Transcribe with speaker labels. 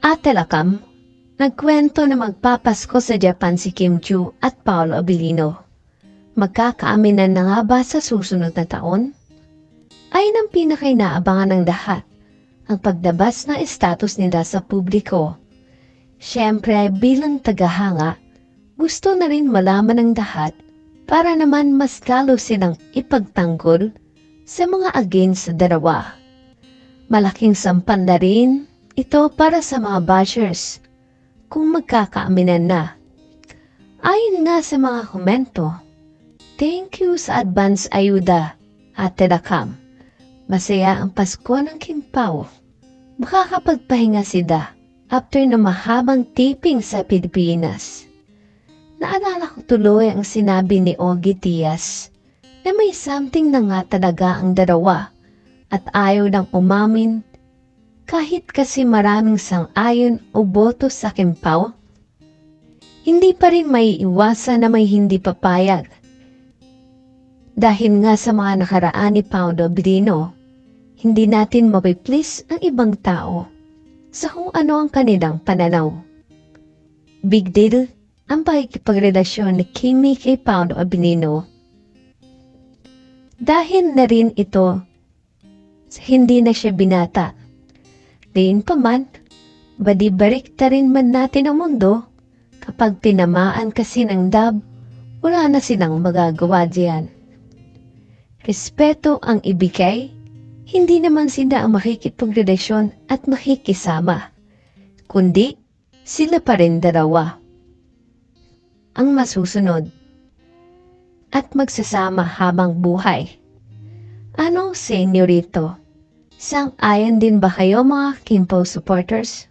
Speaker 1: Ate Lakam, nagkwento na magpapasko sa Japan si Kim Chu at Paolo Abilino. Magkakaaminan na nga ba sa susunod na taon? Ay ang pinakainaabangan ng lahat, ang pagdabas ng status nila sa publiko. Siyempre bilang tagahanga, gusto na rin malaman ng lahat para naman mas lalo silang ipagtanggol sa mga against sa dalawa. Malaking sampan na rin ito para sa mga bashers kung magkakaaminan na. Ayon nga sa mga komento, thank you sa advance ayuda, Ate Lakam. Masaya ang Pasko ng Kimpaw. Makakapagpahinga si Da after na mahabang taping sa Pilipinas. Naalala ko tuloy ang sinabi ni Ogie Diaz na may something na nga talaga ang dalawa at ayaw nang umamin kahit kasi maraming sang-ayon o boto sa Kimpaw. Hindi pa rin may iwasan na may hindi papayag. Dahil nga sa mga nakaraan ni Paulo Brino, hindi natin mapiplease ang ibang tao sa kung ano ang kanilang pananaw. Big deal ang pakikipagrelasyon ni Kimi kay Paulo Abilino. Dahil na rin ito, hindi na siya binata. Diin pa man, badi-barik ta rin man natin ang mundo, kapag tinamaan kasi ng dab, wala na silang magagawa diyan. Respeto ang ibigay, hindi naman sila ang makikipagrelasyon at makikisama, kundi sila pa rin dalawa. Ang masusunod at magsasama habang buhay. Anong senyorito? Sang-ayon din ba kayo mga Kimpo supporters?